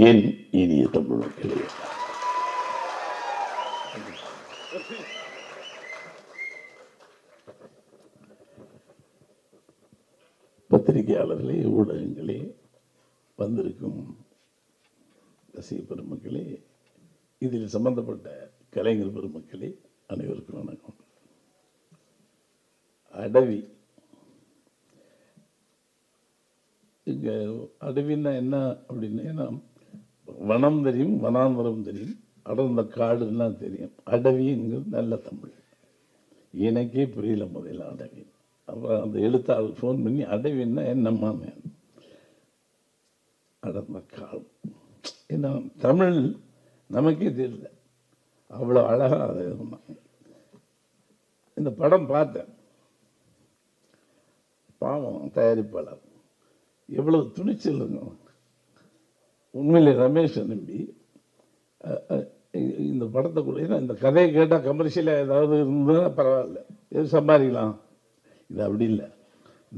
என் இனிய தமிழ் மக்களே? பத்திரிகையாளர்களே ஊடகங்களே வந்திருக்கும் ரசிக பெருமக்களே இதில் சம்பந்தப்பட்ட கலைஞர் பெருமக்களே அனைவருக்கும் வணக்கம். அடவி. இங்கே அடவின்னா என்ன அப்படின்னா வனம் தெரியும் வனாந்தரம் தெரியும் அடர்ந்த காடுலாம் தெரியும். அடவிங்கிறது நல்ல தமிழ். எனக்கே புரியல முதல்ல அடவி. அப்புறம் அந்த எழுத்தாளர் ஃபோன் பண்ணி அடவின்னா என்னம்மான்னு அடர்ந்த காடு. ஏன்னா தமிழ் நமக்கே தெரியல. அவ்வளோ அழகாக அதை இந்த படம் பார்த்தேன். பாவம் தயாரிப்பாளர். எவ்வளவு துணிச்சல் இருக்கும் உண்மையிலே ரமேஷ் நம்பி இந்த படத்தை கூட இந்த கதையை கேட்டால் கமர்ஷியலாக ஏதாவது இருந்தால் பரவாயில்ல. எது சம்பாதிக்கலாம்? இது அப்படி இல்லை.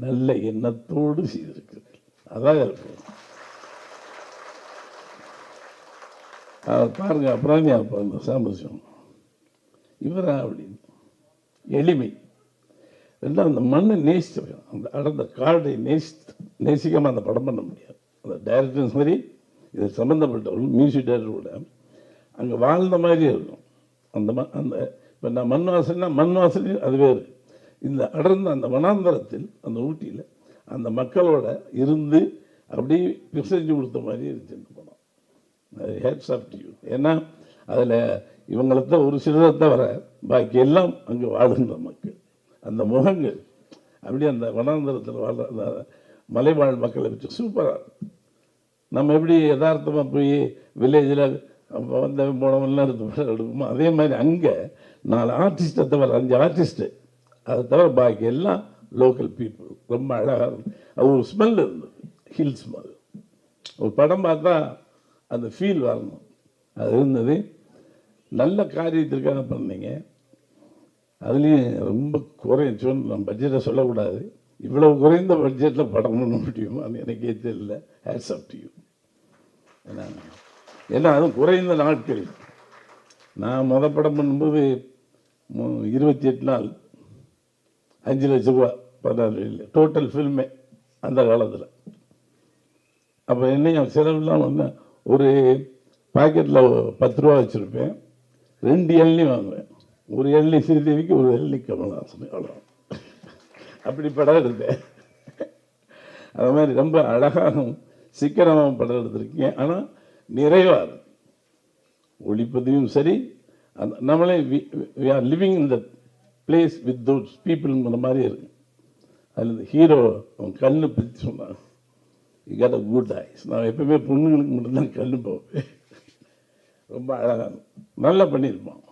நல்ல எண்ணத்தோடு செய்திருக்கிறது. அதான் இருக்கும் பாருங்க அப்புறம் அந்த சாம்பசியம் இவரா அப்படின்னு. எளிமை. ரெண்டாவது அந்த மண்ணை நேசித்து அந்த அடர்ந்த காடை நேசித்து நேசிக்காமல் அந்த படம் பண்ண முடியாது. அந்த டைரக்டர் சரி இது சம்மந்தப்பட்டவர்கள் மியூசிக் டைரக்டர் கூட அங்கே வாழ்ந்த மாதிரியே இருக்கும். அந்த ம அந்த இப்போ நான் மண் வாசனைனா மண் வாசனை அது வேறு. இந்த அடர்ந்த அந்த வனாந்தரத்தில் அந்த ஊட்டியில் அந்த மக்களோட இருந்து அப்படியே பிசைஞ்சு கொடுத்த மாதிரி இருந்துச்சு இந்த படம் அது ஹேட்ஸ் ஆஃப் டியூ யூ ஏன்னா அதில் இவங்களத்த ஒரு சிலரை தவிர பாக்கி எல்லாம் அங்கே வாழ்கின்ற மக்கள். அந்த முகங்கள் அப்படியே அந்த வனாந்தரத்தில் வாழ்ற அந்த மலைவாழ் மக்களை வச்சு சூப்பராக நம்ம எப்படி யதார்த்தமாக போய் வில்லேஜில் வந்த போனவெல்லாம் எடுத்து படம் அதே மாதிரி அங்கே நாலு ஆர்டிஸ்ட்டை தவிர அஞ்சு ஆர்டிஸ்ட்டு அதை தவிர பாக்கி எல்லாம் லோக்கல் பீப்புள் ரொம்ப அழகாக இருந்தது. ஒரு ஸ்மெல் இருந்தது. ஹில் ஸ்மெல் ஒரு படம் பார்த்தா அந்த ஃபீல் வரணும். அது இருந்தது. நல்ல காரியத்திற்காக பண்ணீங்க. அதுலேயும் ரொம்ப குறைச்சோன்னு நம்ம பட்ஜெட்டை சொல்லக்கூடாது. இவ்வளோ குறைந்த பட்ஜெட்டில் படம் பண்ண முடியுமான்னு எனக்கே தெரியல. ஹேட்ஸ் அப் டு யூ ஏன்னா ஏன்னா அதுவும் குறைந்த நாட்கள். நான் மொத படம் பண்ணும்போது இருபத்தி எட்டு நாள் அஞ்சு லட்ச ரூபா பதினாறு டோட்டல் ஃபில்மே அந்த காலத்தில். அப்போ என்னையும் செலவுலாம் வந்து ஒரு பாக்கெட்டில் பத்து ரூபா வச்சுருப்பேன். ரெண்டு எண்ணெய் வாங்குவேன். ஒரு எண்ணெய் ஸ்ரீதேவிக்கு ஒரு எண்ணெய் கமல்ஹாசன் அவ்வளோ அப்படி படம் எடுத்தேன் அது மாதிரி ரொம்ப அழகாகவும் சிக்கனமாக படம் எடுத்திருக்கேன் ஆனால் நிறைவாக இருக்கு ஒளிப்பதிவும் சரி. அந்த நம்மளே we are living in the place with those பீப்புள்ங்கிற மாதிரி இருக்கு. அதில் ஹீரோ அவன் கண்ணு பற்றி சொன்னான். You got a good eyes நான் எப்பவுமே பொண்ணுங்களுக்கு மட்டும்தான் கண்ணு போவேன். ரொம்ப அழகாக நல்லா பண்ணியிருப்பான்.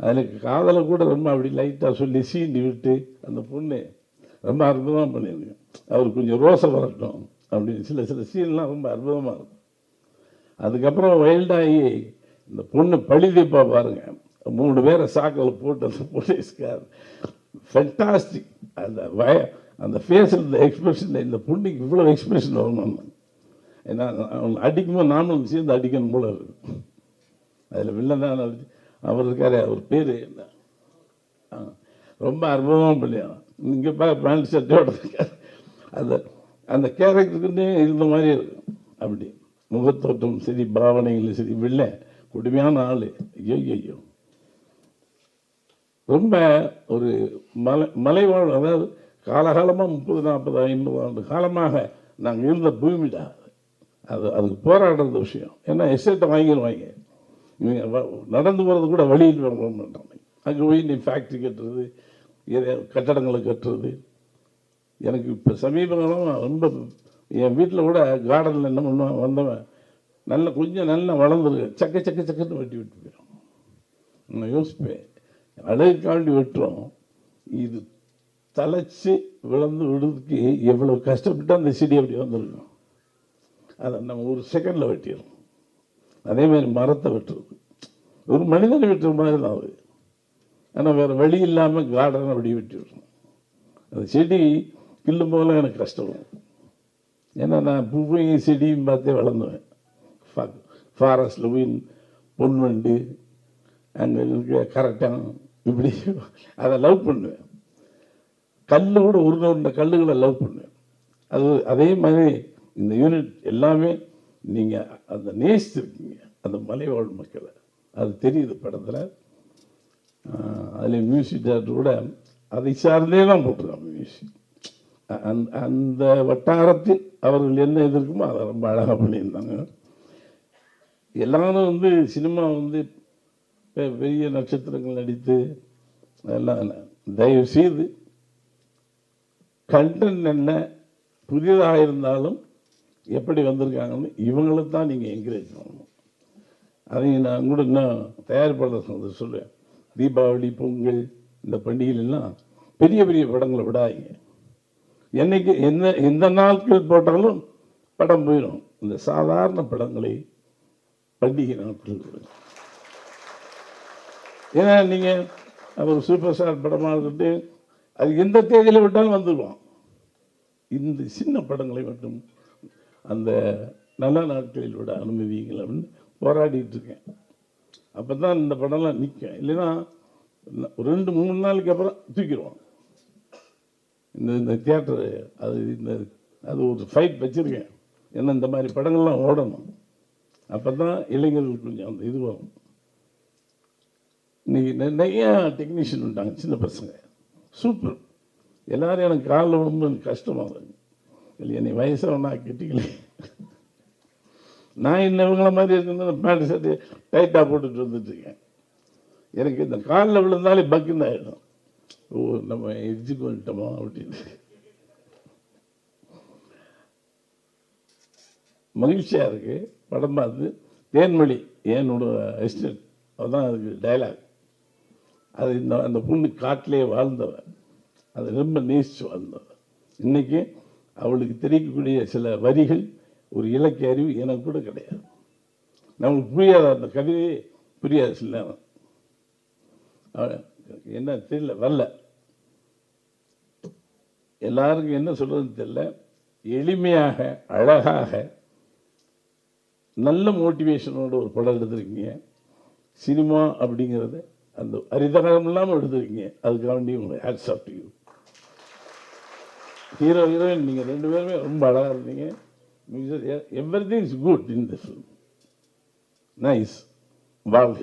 அதில் காதலை கூட ரொம்ப அப்படி லைட்டாக சொல்லி சீண்டி விட்டு அந்த பொண்ணு ரொம்ப அற்புதமாக பண்ணியிருக்கேன். அவர் கொஞ்சம் ரோசை வரட்டும். அப்படின்னு சில சில சீன்லாம் ரொம்ப அற்புதமாக இருக்கும். அதுக்கப்புறம் வைல்டாகி இந்த பொண்ணு பழிதீப்பா பாருங்கள் மூணு பேரை சாக்கில் போட்டு அந்த போலீஸ்கார் ஃபென்டாஸ்டிக் அந்த வய அந்த ஃபேஸில் இந்த எக்ஸ்பிரஷன் இந்த பொண்ணுக்கு இவ்வளோ எக்ஸ்பிரஷன் வரணும்னு. ஏன்னா அவங்க அடிக்கும்போது நாமளும் சேர்ந்து அடிக்கணும் போல இருக்கு. அதில் வில்லன் அவர் இருக்கார் அவர் பேர் என்ன? ரொம்ப அற்புதமாக பண்ணியான் இங்கே பேண்ட் ஷர்ட்டோட இருக்கார் அந்த அந்த கேரக்டருக்குன்னே இருந்த மாதிரி இருக்கும் அப்படி. முகத்தோட்டம் சரி பாவனைகளும் சரி வெள்ளை. கொடுமையான ஆள். ஐயோ ஐயோ ரொம்ப ஒரு மலை மலைவாழ் அதாவது காலகாலமாக முப்பது நாற்பது ஐம்பது ஆண்டு காலமாக நாங்கள் இருந்த பூமிடா அது. அதுக்கு போராடுறது விஷயம். ஏன்னா எஸ்டேட்டை வாங்கிடுவாங்க. இவங்க நடந்து போகிறது கூட வழியில் போக மாட்டாங்க. அங்கே போய் நீ ஃபேக்ட்ரி கட்டுறது கட்டடங்களை கட்டுறது எனக்கு இப்போ சமீபகாலம் ரொம்ப என் வீட்டில் கூட கார்டனில் என்ன பண்ணுவான் வந்தவன் நல்ல கொஞ்சம் நல்லா வளர்ந்துருக்கு சக்க சக்க சக்கன்னு வெட்டி விட்டு போயிடும். நான் யோசிப்பேன் அழகுக்காண்டி வெட்டுறோம் இது தலைச்சு விழுந்து விடுறதுக்கு எவ்வளோ கஷ்டப்பட்டு அந்த செடி அப்படி வந்திருக்கும். அதை நம்ம ஒரு செகண்டில் வெட்டிடுறோம் அதே மாதிரி மரத்தை வெட்டுறது. ஒரு மனிதனை வெட்டுற மாதிரி தான் அது. ஆனால் வேறு வழி இல்லாமல் கார்டனை அப்படி வெட்டிவிடுறோம் அந்த செடி கிள்ளும் போதெல்லாம் எனக்கு கஷ்டம். ஏன்னா நான் பூவையும் செடியும் பார்த்தே வளர்ந்துவேன். ஃபாரஸ்ட்டில் போய் பொன்வண்டு அங்கே இருக்க கரெக்டாக இப்படி அதை லவ் பண்ணுவேன். கல் கூட ஒரு உருண்டை கல்லுகளை லவ் பண்ணுவேன். அது அதே மாதிரி இந்த யூனிட் எல்லாமே நீங்கள் அந்த நேசித்திருக்கீங்க அந்த மலைவாழ் மக்களை. அது தெரியுது படத்தில். அதில் மியூசிக் டேரக்டர் கூட அதை சார்ந்தே தான் போட்டிருக்காங்க மியூசிக் அந்த அந்த வட்டாரத்தில் அவர்கள் என்ன எதிர்க்குமோ அதை ரொம்ப அழகாக பண்ணியிருந்தாங்க. எல்லாரும் வந்து சினிமா வந்து பெரிய நட்சத்திரங்கள் நடித்து அதெல்லாம் தயவு செய்து கண்டென்ட் என்ன புதியதாக இருந்தாலும் எப்படி வந்திருக்காங்கன்னு இவங்களை தான் நீங்கள் என்கரேஜ் பண்ணணும். அதையும் நான் கூட இன்னும் தயாரிப்பாளர் வந்து சொல்லுவேன் தீபாவளி பொங்கல் இந்த பண்டிகைலாம் பெரிய பெரிய படங்களை விடாதீங்க. என்னைக்கு என்ன எந்த நாட்கள் போட்டாலும் படம் போயிடும். இந்த சாதாரண படங்களை பண்டிகை நாட்கள் ஏன்னா நீங்கள் ஒரு சூப்பர் ஸ்டார் படமாக இருந்துட்டு அது எந்த தேதியில் விட்டாலும் வந்துடுவோம் இந்த சின்ன படங்களை மட்டும் அந்த நல்ல நாட்களில் விட அனுமதிங்கள் அப்படின்னு போராடிட்டு இருக்கேன். அப்போ தான் இந்த படம்லாம் நிற்கும் இல்லைன்னா ஒரு ரெண்டு மூணு நாளைக்கு அப்புறம் தூக்கிடுவான். இந்த இந்த தியேட்டரு அது இந்த அது ஒரு ஃபைட் வச்சுருக்கேன். ஏன்னா இந்த மாதிரி படங்கள்லாம் ஓடணும். அப்போ தான் இளைஞர்களுக்கு கொஞ்சம் அந்த இது வரும். இன்னைக்கு நிறைய டெக்னீஷியன் உண்டாங்க சின்ன பசங்க. சூப்பர் எல்லோரும் எனக்கு காலில் விடும்போது எனக்கு கஷ்டமாக இருக்கு இல்லை என்னை வயசாக கெட்டிக்கல நான் இன்னும் இவங்கள மாதிரி இருக்குன்னு பேண்ட் ஷர்ட்டு டைட்டாக போட்டுட்டு வந்துட்டுருக்கேன் எனக்கு இந்த காலில் விழுந்தாலே பக்குன்னு ஆகிடும் ஓ நம்ம எஜ்ஜுக்கு வந்துட்டோமா அப்படின்னு. மகிழ்ச்சியாக இருக்குது படம் பார்த்து தேன்மொழி என்னோட அசிஸ்டன்ட் அதுதான் அதுக்கு டைலாக் அது இந்த அந்த பொண்ணு காட்டிலே வாழ்ந்தவன். அதை ரொம்ப நேசித்து வாழ்ந்தவன். இன்னைக்கு அவளுக்கு தெரியக்கூடிய சில வரிகள் ஒரு இலக்கிய அறிவு எனக்கு கூட கிடையாது. நம்மளுக்கு புரியாத அந்த கதையே புரியாது சில நேரம். என்ன தெரியல வரல. எல்லாருக்கும் என்ன சொல்றதுன்னு தெரியல. எளிமையாக அழகாக நல்ல மோட்டிவேஷனோட ஒரு படம் எடுத்திருக்கீங்க. சினிமா அப்படிங்கிறத அந்த அரிதகம் இல்லாமல் எடுத்திருக்கீங்க. அதுக்காண்டி வேண்டி உங்களை hats off you hero heroine நீங்கள் ரெண்டு பேருமே ரொம்ப அழகாக இருந்தீங்க. Everything is good in the film nice வாழ்க.